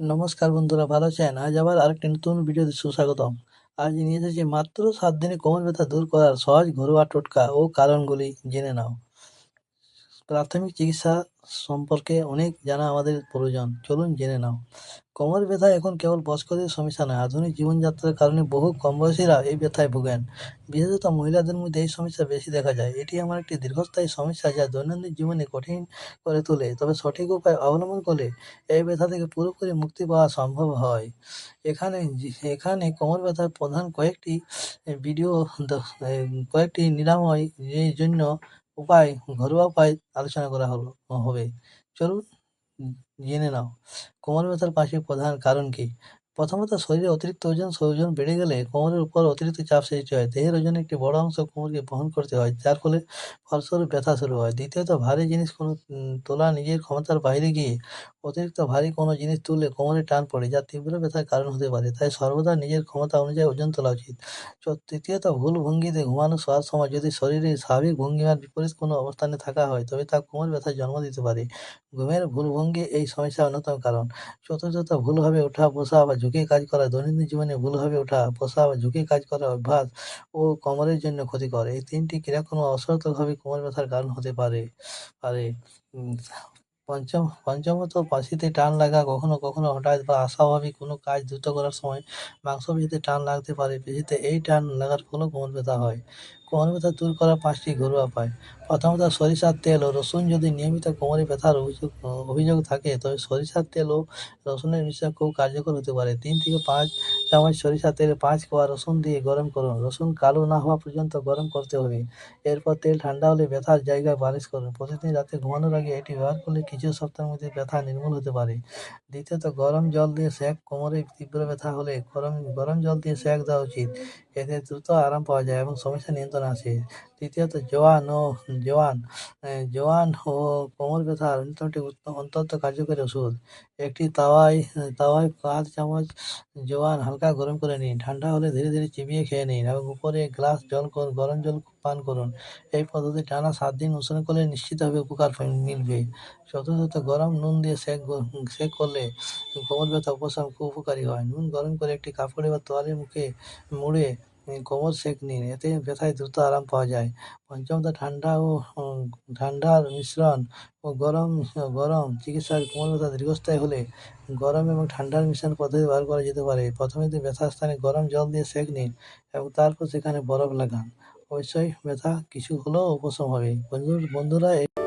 নমস্কার বন্ধুরা, ভালো আছেন? আজ আবার আরেকটি নতুন ভিডিওতে সুস্বাগতম। আজ নিয়ে এসেছি মাত্র সাত দিনে কোমর ব্যথা দূর করার সহজ ঘরোয়া টোটকা ও কারণগুলি জেনে নাও। প্রাথমিক চিকিৎসা সম্পর্কে অনেক জানা আমাদের প্রয়োজন। চলুন জেনে নাও। কোমর ব্যথা এখন কেবল বয়স্কদের সমস্যা নয়, আধুনিক জীবনযাত্রার কারণে বহু কম বয়সীরা এই ব্যথায় ভোগেন। বিশেষত মহিলাদের মধ্যে এই সমস্যা বেশি দেখা যায়। এটি আমার একটি দীর্ঘস্থায়ী সমস্যা যা দৈনন্দিন জীবনে কঠিন করে তোলে। তবে সঠিক উপায় অবলম্বন করলে এই ব্যথা থেকে পুরোপুরি মুক্তি পাওয়া সম্ভব হয়। এখানে এখানে কোমর ব্যথার প্রধান কয়েকটি ভিডিও কয়েকটি নিরাময় জন্য উপায়, ঘরোয়া উপায় আলোচনা করা হলো, হবে। চলুন, জেনে নাও। কোমর ব্যথার পাশে প্রধান কারণ কি? প্রথমত, শরীরে অতিরিক্ত ওজন ওজন বেড়ে গেলে কোমরের উপর অতিরিক্ত চাপ সৃষ্টি হয়। দেহের ওজনের একটি বড় অংশ কোমরকে বহন করতে হয়, যার ফলে ফলস্বরূপ ব্যথা শুরু হয়। দ্বিতীয়ত, ভারী জিনিস কোনো তোলা নিজের ক্ষমতার বাইরে গিয়ে অতিরিক্ত ভারী কোনো জিনিস তুললে কোমরে টান পড়ে, যা তীব্র ব্যথার কারণ হতে পারে। তাই সর্বদা নিজের ক্ষমতা অনুযায়ী ওজন তোলা উচিত। তৃতীয়ত, ভুল ভঙ্গিতে ঘুমানো শোয়ার সময় যদি শরীরে স্বাভাবিক ভঙ্গিমার বিপরীত কোনো অবস্থানে থাকা হয়, তবে তা কোমর ব্যথার জন্ম দিতে পারে। ঘুমের ভুল ভঙ্গি এই সমস্যার অন্যতম কারণ। চতুর্থত, ভুলভাবে ওঠা, বসা বা ঝুঁকে কাজ করা, দৈনন্দিন জীবনে ভুলভাবে ওঠা, বসা বা ঝুঁকে কাজ করা অভ্যাস ও কোমরের জন্য ক্ষতিকর। এই তিনটি ক্রিয়াকর্ম অসতর্কভাবে কোমর ব্যথার কারণ হতে পারে পারে। পঞ্চমত পাশিতে টান লাগা কখনো কখনো হঠাৎ বা অস্বাভাবিক কোনো কাজ দ্রুত করার সময় মাংসপেশিতে টান লাগতে পারে। পেশিতে এই টান লাগার ফলেও কোমর ব্যথা হয়। কোমর ব্যথা দূর করার পাঁচটি ঘরোয়া উপায়। প্রথমত, সরিষার তেল ও রসুন যদি নিয়মিত কোমরে ব্যথার অভিযোগ অভিযোগ থাকে, তবে সরিষার তেল ও রসুনের মিশ্রণ খুব কার্যকর হতে পারে। তিন থেকে পাঁচ চামচ সরিষা তেল, পাঁচ কোয়া রসুন দিয়ে গরম করুন। রসুন কালো না হওয়া পর্যন্ত গরম করতে হবে। এরপর তেল ঠান্ডা হলে ব্যথার জায়গায় বালিশ করুন। প্রতিদিন রাতে ঘুমানোর আগে এটি ব্যবহার করলে কিছু সপ্তাহের মধ্যে ব্যথা নির্মূল হতে পারে। দ্বিতীয়ত, গরম জল দিয়ে সেক, কোমরে তীব্র ব্যথা হলে গরম গরম জল দিয়ে সেক দেওয়া উচিত। এতে দ্রুত আরাম পাওয়া যায় এবং সমস্যা নিয়ন্ত্রণ আসে। তৃতীয়ত জোয়ান ও জোয়ান জোয়ান ও কোমর ব্যথার অন্যতম একটি কার্যকরী ওষুধ। একটি তাওয়ায় তাওয়ায় পাঁচ চামচ জোয়ান হালকা গরম করে নিন। ঠান্ডা হলে ধীরে ধীরে চিবিয়ে খেয়ে নিন এবং উপরে গ্লাস জল গরম জল পান করুন। এই পদ্ধতি টানা সাত দিন অনুসরণ করলে নিশ্চিতভাবে উপকার মিলবে। চতুর্থত, গরম নুন দিয়ে সেক সেক করলে কোমর ব্যথা উপশম, খুব উপকারী হয়। নুন গরম করে একটি কাপড়ে বা তোয়ালে মুখে মুড়ে কোমর সেক নিন, এতে ব্যথায় দ্রুত আরাম পাওয়া যায়। পঞ্চমত, ঠান্ডা ও ঠান্ডার মিশ্রণ ও গরম গরম চিকিৎসার কোমর ব্যথা দীর্ঘস্থায়ী হলে গরম এবং ঠান্ডার মিশ্রণ পদ্ধতি ব্যবহার করা যেতে পারে। প্রথমে দিন ব্যথার স্থানে গরম জল দিয়ে সেক নিন এবং তারপর সেখানে বরফ লাগান। অবশ্যই ব্যথা কিছু হলেও উপশম হবে। বন্ধু বন্ধুরা